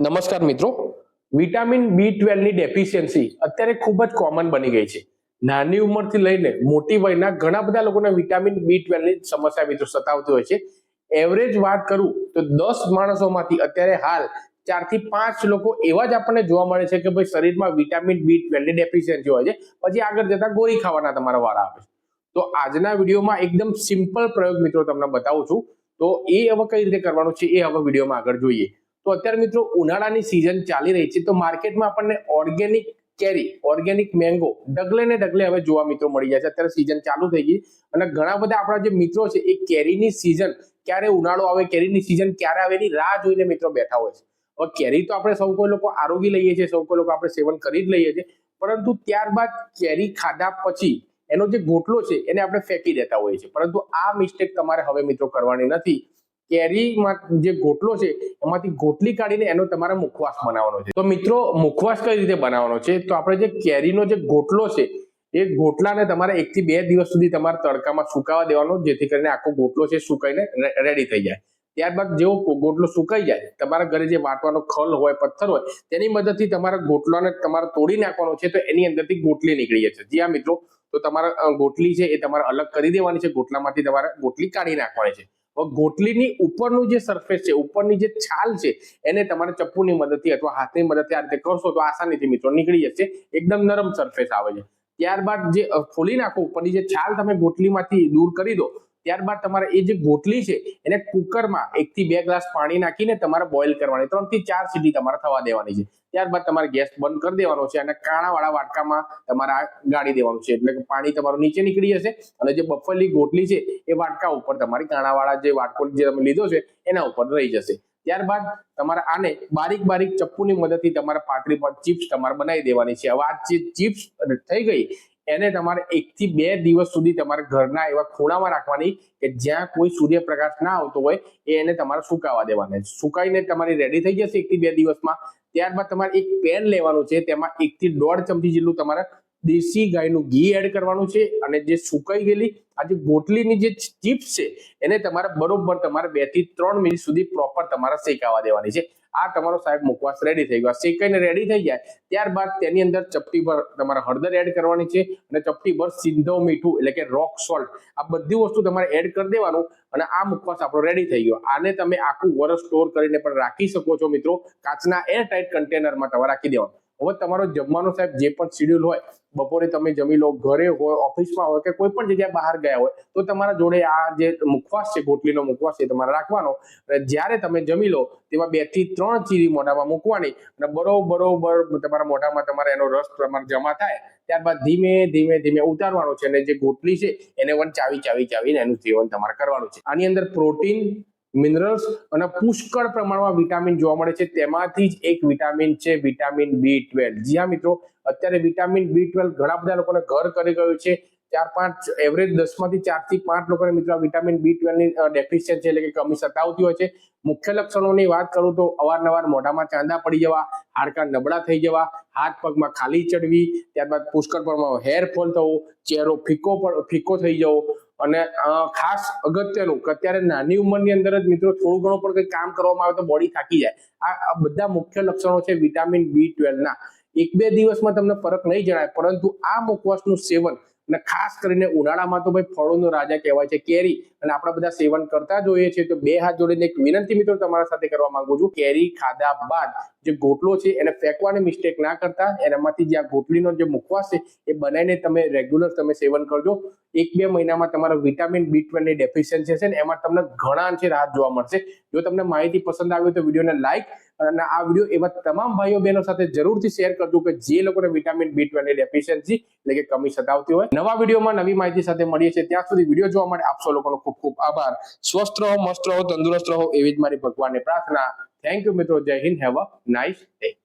નમસ્કાર મિત્રો. Vitamin B ટ્વેલ્વની deficiency અત્યારે ખૂબ જ કોમન બની ગઈ છે. નાની ઉંમરથી લઈને મોટી વયના ઘણા બધા લોકોને વિટામિન બી ટ્વેલ્વની સમસ્યા મિત્રો સતાવતી હોય છે. એવરેજ વાત કરું તો દસ માણસોમાંથી અત્યારે હાલ ચારથી પાંચ લોકો એવા જ આપણને જોવા મળે છે કે ભાઈ શરીરમાં વિટામિન બી ટ્વેલ્વની ડેફિશિયન્સી હોય છે. પછી આગળ જતા ગોળી ખાવાના તમારા વાળા આવે છે. તો આજના વિડીયોમાં એકદમ સિમ્પલ પ્રયોગ મિત્રો તમને બતાવું છું. તો એ હવે કઈ રીતે કરવાનું છે એ હવે વિડીયોમાં આગળ જોઈએ. તો અત્યારે મિત્રો ઉનાળાની સિઝન ચાલી રહી છે. તો માર્કેટમાં આપણને ઓર્ગેનિક કેરી ઓર્ગેનિક મેંગો ડગલે ને ડગલે હવે જોવા મિત્રો મળી જાય છે. અત્યારે સિઝન ચાલુ થઈ ગઈ અને ઘણા બધા આપણા જે મિત્રો છે એ કેરીની સિઝન ક્યારે ઉનાળો આવે, કેરીની સિઝન ક્યારે આવે એની રાહ જોઈને મિત્રો બેઠા હોય છે. હવે કેરી તો આપણે સૌ કોઈ લોકો આરોગી લઈએ છીએ, સૌ કોઈ લોકો આપણે સેવન કરી જ લઈએ છીએ. પરંતુ ત્યારબાદ કેરી ખાધા પછી એનો જે ગોટલો છે એને આપણે ફેંકી દેતા હોઈએ છીએ. પરંતુ આ મિસ્ટેક તમારે હવે મિત્રો કરવાની નથી. કેરીમાં જે ગોટલો છે, એમાંથી ગોટલી કાઢીને એનો તમારે મુખવાસ બનાવવાનો છે. તો મિત્રો, મુખવાસ કઈ રીતે બનાવવાનો છે? તો આપણે જે કેરીનો જે ગોટલો છે, એ ગોટલાને તમારે એકથી બે દિવસ સુધી તમારે તડકામાં સુકાવા દેવાનો, જેથી કરીને આખો ગોટલો છે સુકાઈને રેડી થઈ જાય. ત્યારબાદ જેવો ગોટલો સુકાઈ જાય, તમારા ઘરે જે વાટવાનો ખલ હોય, પથ્થર હોય, તેની મદદથી તમારા ગોટલાને તમારે તોડી નાખવાનો છે, તો એની અંદરથી ગોટલી નીકળી છે જી હા, મિત્રો? તો તમારા ગોટલી છે એ તમારે અલગ કરી દેવાની છે, ગોટલામાંથી તમારે ગોટલી કાઢી નાખવાની છે. ગોટલીની ઉપરનું જે સરફેસ છે, ઉપરની જે છાલ છે, એને તમારે ચપ્પુની મદદથી અથવા હાથની મદદથી આ રીતે કરશો તો આસાનીથી મિત્રો નીકળી જશે. એકદમ નરમ સરફેસ આવે છે. ત્યારબાદ જે ફોલી નાખો ઉપરની જે છાલ તમે ગોટલીમાંથી દૂર કરી દો ત્યારબાદ તમારે એ જે ગોટલી છે, એને કુકરમાં એક થી બે ગ્લાસ પાણી નાખીને તમારે બોઇલ કરવાની. ત્રણથી ચાર સીટી તમારે થવા દેવાની છે. ત્યારબાદ તમારે ગેસ બંધ કરી દેવાનો છે અને કાણાવાળા વાટકામાં તમારે આ ગાળી દેવાનું છે. એટલે કે પાણી તમારું નીચે નીકળી જશે અને જે બફેલી ગોટલી છે, એ વાટકા ઉપર તમારી કાણાવાળા જે વાટકો જે તમે લીધો છે, એના ઉપર રહી જશે. ત્યારબાદ તમારે આને બારીક બારીક ચપ્પુની મદદથી તમારે પાતળી પર ચિપ્સ તમારે બનાવી દેવાની છે. હવે આ જે ચિપ્સ થઈ ગઈ એને તમારે એક થી બે દિવસ સુધી તમારે ઘરના એવા ખૂણામાં રાખવાની કે જ્યાં કોઈ સૂર્યપ્રકાશ ના આવતો હોય એ એને તમારે સુકાવા દેવાના છે. સુકાઈને તમારી રેડી થઈ જશે એક થી બે દિવસમાં. ત્યારબાદ તમારે એક પેન લેવાનું છે, તેમાં એક થી દોઢ ચમચી જેટલું તમારે દેશી ગાયનું ઘી એડ કરવાનું છે અને જે સુકાઈ ગયેલી આ જે ગોટલીની જે ચિપ્સ છે, એને તમારે બરોબર તમારે બેથી ત્રણ મિનિટ સુધી પ્રોપર તમારે શેકાવા દેવાની છે. આ તમારો સાહેબ મુખવાસ રેડી થઈ ગયો. શેકાઈને રેડી થઈ જાય, ત્યારબાદ તેની અંદર ચપટી પર તમારે હળદર એડ કરવાની છે અને ચપટી પર સિંધો મીઠું એટલે કે રોક સોલ્ટ આ બધી વસ્તુ તમારે એડ કરી દેવાનું અને આ મુખવાસ આપણો રેડી થઈ ગયો. આને તમે આખું વર્ષ સ્ટોર કરીને પણ રાખી શકો છો મિત્રો. કાચના એર ટાઈટ કન્ટેનરમાં તમારે રાખી દેવાનું. હવે તમારો જમવાનો સાહેબ જે પણ શેડ્યુલ હોય, બપોરે તમે જમી લો, ઘરે હોય ઓફિસમાં હોય કે કોઈ પણ જગ્યાએ બહાર ગયા હોય, તો તમારા જોડે આ જે મુખવાસ છે, ગોટલીનો મુખવાસ છે તમારે રાખવાનો. અને જ્યારે તમે જમી લો, તેમાં બેથી ત્રણ ચીરી મોઢામાં મૂકવાની અને બરોબર તમારા મોઢામાં તમારે એનો રસ તમારે જમા થાય, ત્યારબાદ ધીમે ધીમે ધીમે ઉતારવાનો છે અને જે ગોટલી છે, એને પણ ચાવી ચાવી, ચાવીને એનું સેવન તમારે કરવાનું છે. આની અંદર પ્રોટીન મિનરલ્સ અને પુષ્કળ પ્રમાણમાં વિટામિન જોવા મળે છે. તેમાંથી જ એક વિટામિન છે વિટામિન બી ટ્વેલ્વ જી હા મિત્રો, અત્યારે વિટામિન બી ટ્વેલ્વ ઘણા બધા લોકોને ઘર કરી ગયું છે. ચાર પાંચ એવરેજ દસમાંથી ચારથી પાંચ લોકોને મિત્રો વિટામિન બી ટ્વેલ્વની ડેફિશિયન્સી એટલે કે કમી સતાવતી હોય છે. મુખ્ય લક્ષણોની વાત કરું તો અવારનવાર મોઢામાં ચાંદા પડી જવા, હાડકાં નબળા થઈ જવા, હાથ પગમાં ખાલી ચડવી, ત્યારબાદ પુષ્કળ પ્રમાણમાં હેર ફોલ થવો, ચહેરો ફીકો ફીકો થઈ જવો અને ખાસ અગત્યનું કે અત્યારે નાની ઉંમરની અંદર જ મિત્રો થોડું ઘણું પણ કંઈ કામ કરવામાં આવે તો બોડી થાકી જાય. આ બધા મુખ્ય લક્ષણો છે વિટામિન બી ના. એક બે દિવસમાં તમને ફરક નહીં જણાય, પરંતુ આ મુખવાસનું સેવન અને ખાસ કરીને ઉનાળામાં તો ભાઈ ફળોનો રાજા કહેવાય છે કેરી. અને આપણે બધા સેવન કરતા જોઈએ છીએ, તો બે હાથ જોડીને એક વિનંતી મિત્રો તમારા સાથે કરવા માંગુ છું. કેરી ખાધા બાદ જે ગોટલો છે, એને ફેંકવાની મિસ્ટેક ના કરતા, એનામાંથી જે આ ગોટલીનો જે મુખવાસ છે, એ બનાવીને તમે રેગ્યુલર તમે સેવન કરજો. એક બે મહિનામાં તમારા વિટામિન બી ટ્વેલ્વની ડેફિશિયન્સી છે ને, એમાં તમને ઘણા અંશે રાહત જોવા મળશે. જો તમને માહિતી પસંદ આવી તો વિડીયોને લાઈક અને આ વીડિયો એવા તમામ ભાઈઓ બહેનો સાથે જરૂરથી શેર કરજો કે જે લોકોને વિટામિન બી ટ્વેલ્વની ડેફિશિયન્સી એટલે કે કમી સતાવતી હોય. નવા વિડીયોમાં નવી માહિતી સાથે મળીએ છીએ. ત્યાં સુધી વીડિયો જોવા માટે આપ લોકોનો ખૂબ ખૂબ આભાર. સ્વસ્થ રહો, મસ્ત રહો, તંદુરસ્ત રહો એવી જ મારી ભગવાનની પ્રાર્થના. થેન્ક યુ મિત્રો. Jai Hind. Have a nice day